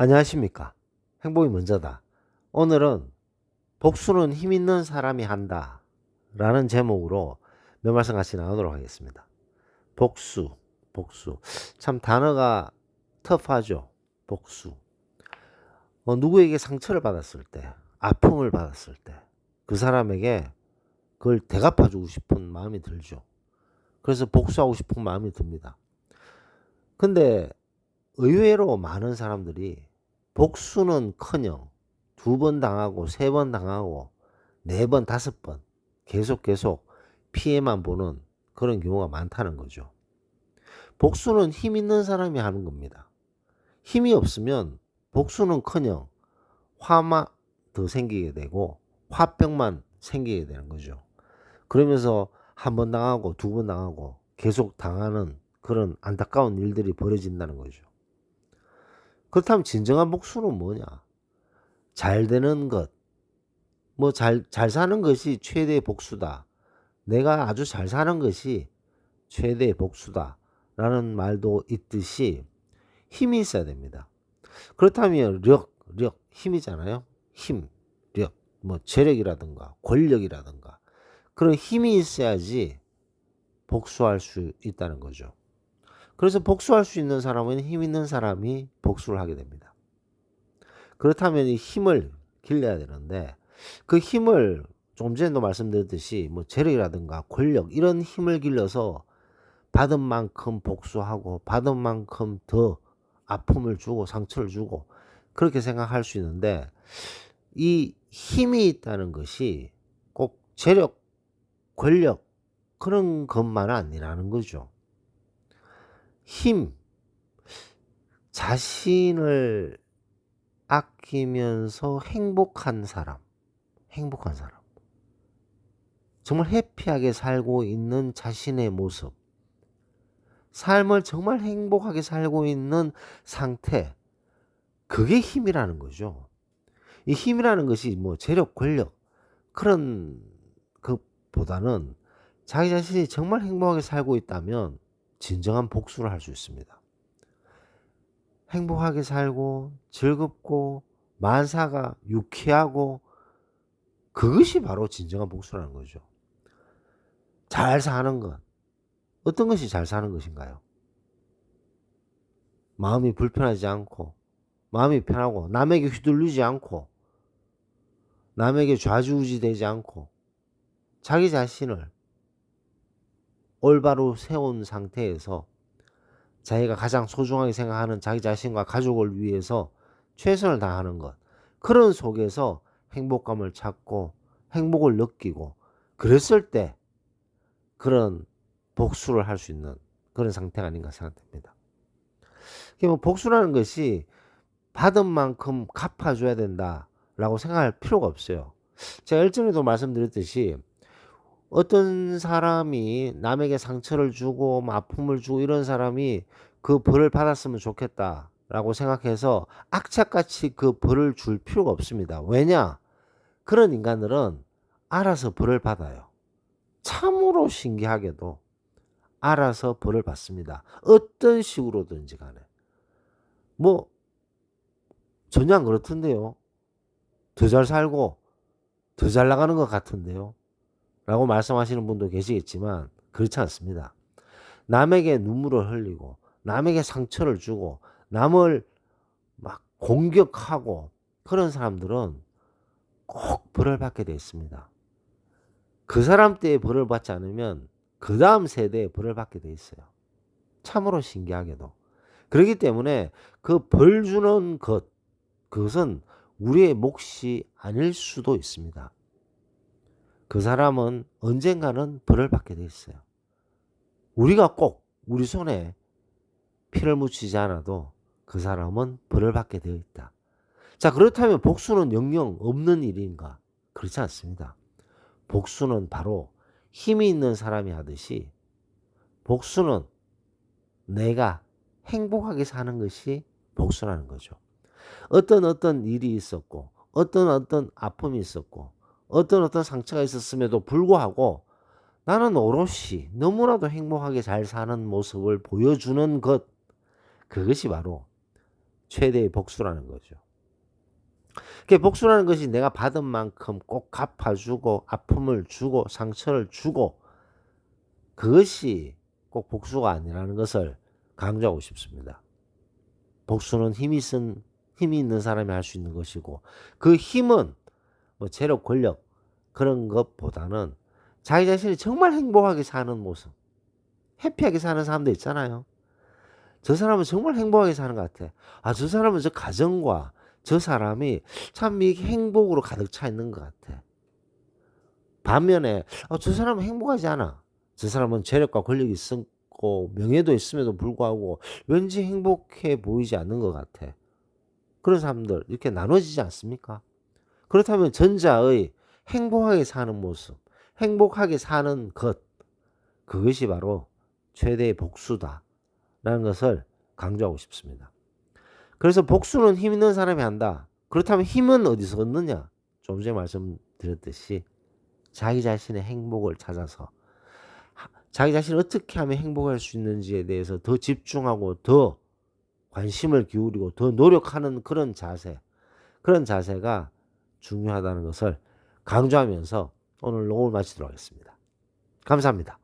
안녕하십니까. 행복이 먼저다. 오늘은 복수는 힘 있는 사람이 한다. 라는 제목으로 몇 말씀 같이 나누도록 하겠습니다. 복수, 복수. 참 단어가 터프하죠. 복수. 어, 누구에게 상처를 받았을 때, 아픔을 받았을 때, 그 사람에게 그걸 대갚아주고 싶은 마음이 들죠. 그래서 복수하고 싶은 마음이 듭니다. 근데 의외로 많은 사람들이 복수는 커녕 두 번 당하고 세 번 당하고 네 번 다섯 번 계속 계속 피해만 보는 그런 경우가 많다는 거죠. 복수는 힘 있는 사람이 하는 겁니다. 힘이 없으면 복수는 커녕 화만 더 생기게 되고 화병만 생기게 되는 거죠. 그러면서 한 번 당하고 두 번 당하고 계속 당하는 그런 안타까운 일들이 벌어진다는 거죠. 그렇다면 진정한 복수는 뭐냐? 잘 되는 것, 뭐 잘, 잘 사는 것이 최대의 복수다. 내가 아주 잘 사는 것이 최대의 복수다. 라는 말도 있듯이 힘이 있어야 됩니다. 그렇다면 력, 력, 힘이잖아요. 힘, 력, 뭐 재력이라든가 권력이라든가 그런 힘이 있어야지 복수할 수 있다는 거죠. 그래서 복수할 수 있는 사람은 힘 있는 사람이 복수를 하게 됩니다. 그렇다면 이 힘을 길러야 되는데 그 힘을 조금 전에도 말씀드렸듯이 뭐 재력이라든가 권력 이런 힘을 길러서 받은 만큼 복수하고 받은 만큼 더 아픔을 주고 상처를 주고 그렇게 생각할 수 있는데 이 힘이 있다는 것이 꼭 재력, 권력 그런 것만 아니라는 거죠. 힘, 자신을 아끼면서 행복한 사람, 행복한 사람. 정말 해피하게 살고 있는 자신의 모습. 삶을 정말 행복하게 살고 있는 상태. 그게 힘이라는 거죠. 이 힘이라는 것이 뭐 재력, 권력, 그런 것보다는 자기 자신이 정말 행복하게 살고 있다면 진정한 복수를 할 수 있습니다. 행복하게 살고 즐겁고 만사가 유쾌하고 그것이 바로 진정한 복수라는 거죠. 잘 사는 것. 어떤 것이 잘 사는 것인가요? 마음이 불편하지 않고, 마음이 편하고, 남에게 휘둘리지 않고, 남에게 좌지우지 되지 않고, 자기 자신을 올바로 세운 상태에서 자기가 가장 소중하게 생각하는 자기 자신과 가족을 위해서 최선을 다하는 것. 그런 속에서 행복감을 찾고 행복을 느끼고 그랬을 때 그런 복수를 할 수 있는 그런 상태가 아닌가 생각됩니다. 뭐 복수라는 것이 받은 만큼 갚아줘야 된다라고 생각할 필요가 없어요. 제가 일전에도 말씀드렸듯이 어떤 사람이 남에게 상처를 주고 뭐 아픔을 주고 이런 사람이 그 벌을 받았으면 좋겠다 라고 생각해서 악착같이 그 벌을 줄 필요가 없습니다. 왜냐? 그런 인간들은 알아서 벌을 받아요. 참으로 신기하게도 알아서 벌을 받습니다. 어떤 식으로든지 간에. 뭐, 전혀 안 그렇던데요. 더 잘 살고, 더 잘 나가는 것 같은데요. 라고 말씀하시는 분도 계시겠지만 그렇지 않습니다. 남에게 눈물을 흘리고 남에게 상처를 주고 남을 막 공격하고 그런 사람들은 꼭 벌을 받게 되어 있습니다. 그 사람 때에 벌을 받지 않으면 그 다음 세대에 벌을 받게 되어 있어요. 참으로 신기하게도. 그렇기 때문에 그 벌 주는 것, 그것은 우리의 몫이 아닐 수도 있습니다. 그 사람은 언젠가는 벌을 받게 돼 있어요. 우리가 꼭 우리 손에 피를 묻히지 않아도 그 사람은 벌을 받게 되어 있다. 자, 그렇다면 복수는 영영 없는 일인가? 그렇지 않습니다. 복수는 바로 힘이 있는 사람이 하듯이 복수는 내가 행복하게 사는 것이 복수라는 거죠. 어떤 어떤 일이 있었고, 어떤 어떤 아픔이 있었고, 어떤 어떤 상처가 있었음에도 불구하고 나는 오롯이 너무나도 행복하게 잘 사는 모습을 보여주는 것, 그것이 바로 최대의 복수라는 거죠. 그 복수라는 것이 내가 받은 만큼 꼭 갚아주고 아픔을 주고 상처를 주고 그것이 꼭 복수가 아니라는 것을 강조하고 싶습니다. 복수는 힘이 쓴 힘이 있는 사람이 할 수 있는 것이고 그 힘은 뭐 재력 권력 그런 것보다는 자기 자신이 정말 행복하게 사는 모습 해피하게 사는 사람도 있잖아요. 저 사람은 정말 행복하게 사는 것 같아. 아, 저 사람은 저 가정과 저 사람이 참 이 행복으로 가득 차 있는 것 같아. 반면에 아, 저 사람은 행복하지 않아. 저 사람은 재력과 권력이 있고 명예도 있음에도 불구하고 왠지 행복해 보이지 않는 것 같아. 그런 사람들 이렇게 나눠지지 않습니까? 그렇다면 전자의 행복하게 사는 모습, 행복하게 사는 것, 그것이 바로 최대의 복수다. 라는 것을 강조하고 싶습니다. 그래서 복수는 힘 있는 사람이 한다. 그렇다면 힘은 어디서 얻느냐? 좀 전에 말씀드렸듯이 자기 자신의 행복을 찾아서 자기 자신이 어떻게 하면 행복할 수 있는지에 대해서 더 집중하고 더 관심을 기울이고 더 노력하는 그런 자세, 그런 자세가 중요하다는 것을 강조하면서 오늘 녹음을 마치도록 하겠습니다. 감사합니다.